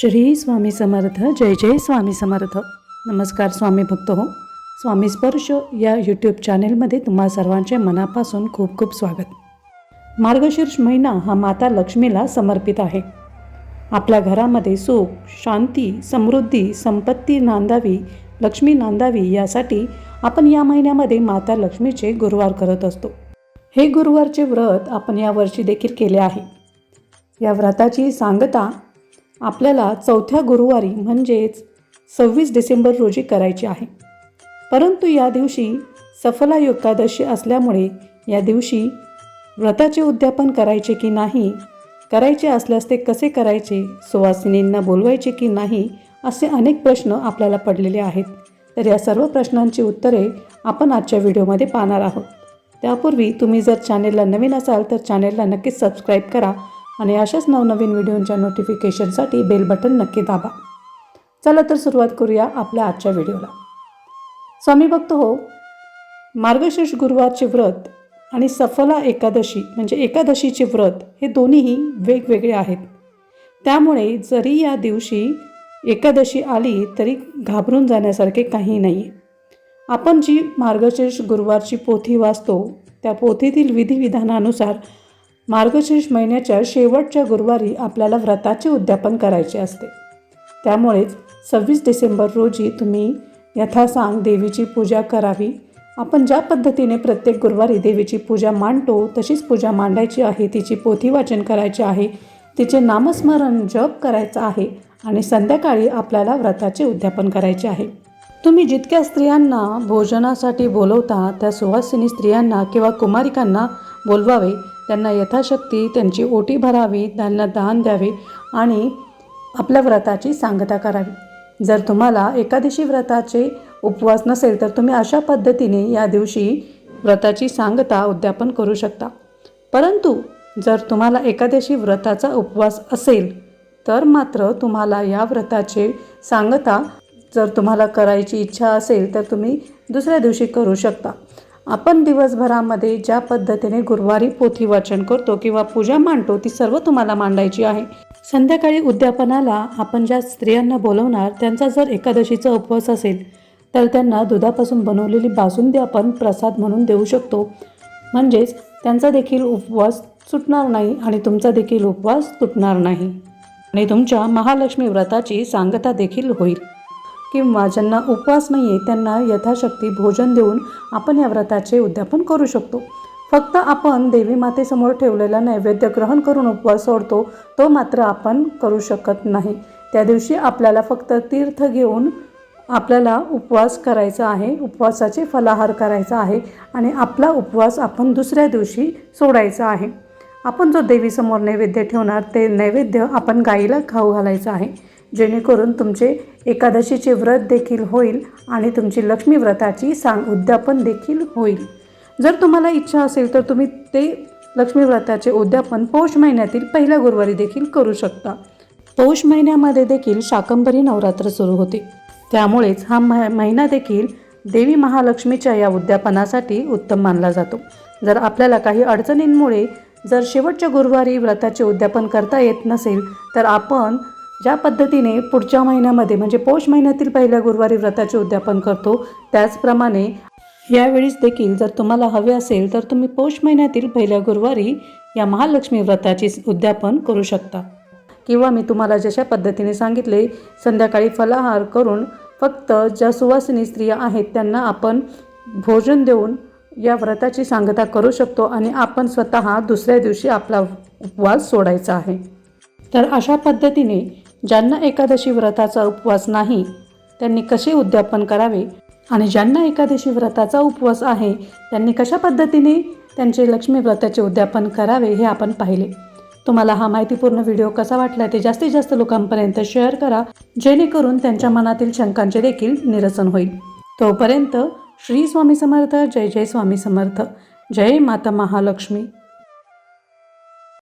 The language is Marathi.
श्री स्वामी समर्थ जय जय स्वामी समर्थ. नमस्कार स्वामी भक्त हो. स्वामी स्पर्श या यूट्यूब चॅनेलमध्ये तुम्हा सर्वांचे मनापासून खूप खूप स्वागत. मार्गशीर्ष महिना हा माता लक्ष्मीला समर्पित आहे. आपल्या घरामध्ये सुख शांती समृद्धी संपत्ती नांदावी लक्ष्मी नांदावी यासाठी आपण या महिन्यामध्ये माता लक्ष्मीचे गुरुवार करत असतो. हे गुरुवारचे व्रत आपण यावर्षी देखील केले आहे. या व्रताची सांगता आपल्याला चौथ्या गुरुवारी म्हणजेच सव्वीस डिसेंबर रोजी करायची आहे. परंतु या दिवशी सफला एकादशी असल्यामुळे या दिवशी व्रताचे उद्यापन करायचे की नाही करायचे असल्यास ते कसे करायचे सुवासिनींना बोलवायचे की नाही असे अनेक प्रश्न आपल्याला पडलेले आहेत. तर या सर्व प्रश्नांची उत्तरे आपण आजच्या व्हिडिओमध्ये पाहणार आहोत. त्यापूर्वी तुम्ही जर चॅनेलला नवीन असाल तर चॅनेलला नक्कीच सबस्क्राईब करा आणि अशाच नवनवीन व्हिडिओंच्या नोटिफिकेशनसाठी बेल बटन नक्की दाबा. चला तर सुरुवात करूया आपल्या आजच्या व्हिडिओला. स्वामी भक्त हो मार्गशीर्ष गुरुवारचे व्रत आणि सफला एकादशी म्हणजे एकादशीचे व्रत हे दोन्हीही वेगवेगळे आहेत. त्यामुळे जरी या दिवशी एकादशी आली तरी घाबरून जाण्यासारखे काही नाही आहे आपण जी मार्गशीर्ष गुरुवारची पोथी वाचतो त्या पोथीतील विधिविधानानुसार मार्गशीर्ष महिन्याच्या शेवटच्या गुरुवारी आपल्याला व्रताचे उद्यापन करायचे असते. त्यामुळेच सव्वीस डिसेंबर रोजी तुम्ही यथासांग देवीची पूजा करावी. आपण ज्या पद्धतीने प्रत्येक गुरुवारी देवीची पूजा मांडतो तशीच पूजा मांडायची आहे तिची पोथी वाचन करायचे आहे तिचे नामस्मरण जप करायचं आहे आणि संध्याकाळी आपल्याला व्रताचे उद्यापन करायचे आहे. तुम्ही जितक्या स्त्रियांना भोजनासाठी बोलवता त्या सुवासिनी स्त्रियांना किंवा कुमारिकांना बोलवावे त्यांना यथाशक्ती त्यांची ओटी भरावी त्यांना दान द्यावे आणि आपल्या व्रताची सांगता करावी. जर तुम्हाला एकादशी व्रताचे उपवास नसेल तर तुम्ही अशा पद्धतीने या दिवशी व्रताची सांगता उद्यापन करू शकता. परंतु जर तुम्हाला एकादशी व्रताचा उपवास असेल तर मात्र तुम्हाला या व्रताचे सांगता जर तुम्हाला करायची इच्छा असेल तर तुम्ही दुसऱ्या दिवशी करू शकता. आपण दिवसभरामध्ये ज्या पद्धतीने गुरुवारी पोथी वाचन करतो किंवा पूजा मांडतो ती सर्व तुम्हाला मांडायची आहे. संध्याकाळी उद्यापनाला आपण ज्या स्त्रियांना बोलवणार त्यांचा जर एकादशीचा उपवास असेल तर त्यांना दुधापासून बनवलेली बासुंदी आपण प्रसाद म्हणून देऊ शकतो. म्हणजेच त्यांचा देखील उपवास सुटणार नाही आणि तुमचा देखील उपवास तुटणार नाही. आणि तुमच्या महालक्ष्मी व्रताची सांगता देखील होईल. किंवा ज्यांना उपवास नाही आहे त्यांना यथाशक्ती भोजन देऊन आपण या व्रताचे उद्यापन करू शकतो. फक्त आपण देवी मातेसमोर ठेवलेला नैवेद्य ग्रहण करून उपवास सोडतो तो मात्र आपण करू शकत नाही. त्या दिवशी आपल्याला फक्त तीर्थ घेऊन आपल्याला उपवास करायचा आहे उपवासाचे फलाहार करायचा आहे आणि आपला उपवास आपण दुसऱ्या दिवशी सोडायचा आहे. आपण जो देवीसमोर नैवेद्य ठेवणार ते नैवेद्य आपण गाईला खाऊ घालायचं आहे. जेणेकरून तुमचे एकादशीचे व्रत देखील होईल आणि तुमची लक्ष्मी व्रताची सांग उद्यापन देखील होईल. जर तुम्हाला इच्छा असेल तर तुम्ही ते लक्ष्मी व्रताचे उद्यापन पौष महिन्यातील पहिल्या गुरुवारी देखील करू शकता. पौष महिन्यामध्ये देखील शाकंभरी नवरात्र सुरू होते. त्यामुळेच हा मह महिना देखील देवी महालक्ष्मीच्या या उद्यापनासाठी उत्तम मानला जातो. जर आपल्याला काही अडचणींमुळे जर शेवटच्या गुरुवारी व्रताचे उद्यापन करता येत नसेल तर आपण ज्या पद्धतीने पुढच्या महिन्यामध्ये म्हणजे पौष महिन्यातील पहिल्या गुरुवारी व्रताचे उद्यापन करतो त्याचप्रमाणे यावेळीस देखील जर तुम्हाला हवे असेल तर तुम्ही पौष महिन्यातील पहिल्या गुरुवारी या महालक्ष्मी व्रताचे उद्यापन करू शकता. किंवा मी तुम्हाला जशा पद्धतीने सांगितले संध्याकाळी फलाहार करून फक्त ज्या सुवासिनी स्त्रिया आहेत त्यांना आपण भोजन देऊन या व्रताची सांगता करू शकतो आणि आपण स्वतः दुसऱ्या दिवशी आपला उपवास सोडायचा आहे. तर अशा पद्धतीने ज्यांना एकादशी व्रताचा उपवास नाही त्यांनी कसे उद्यापन करावे? आणि ज्यांना एकादशी व्रताचा उपवास आहे त्यांनी कशा पद्धतीने त्यांचे लक्ष्मी व्रताचे उद्यापन करावे हे आपण पाहिले. तुम्हाला हा माहितीपूर्ण व्हिडिओ कसा वाटला ते जास्तीत जास्त लोकांपर्यंत शेअर करा जेणेकरून त्यांच्या मनातील शंकांचे देखील निरसन होईल. तोपर्यंत श्री स्वामी समर्थ जय जय स्वामी समर्थ. जय माता महालक्ष्मी.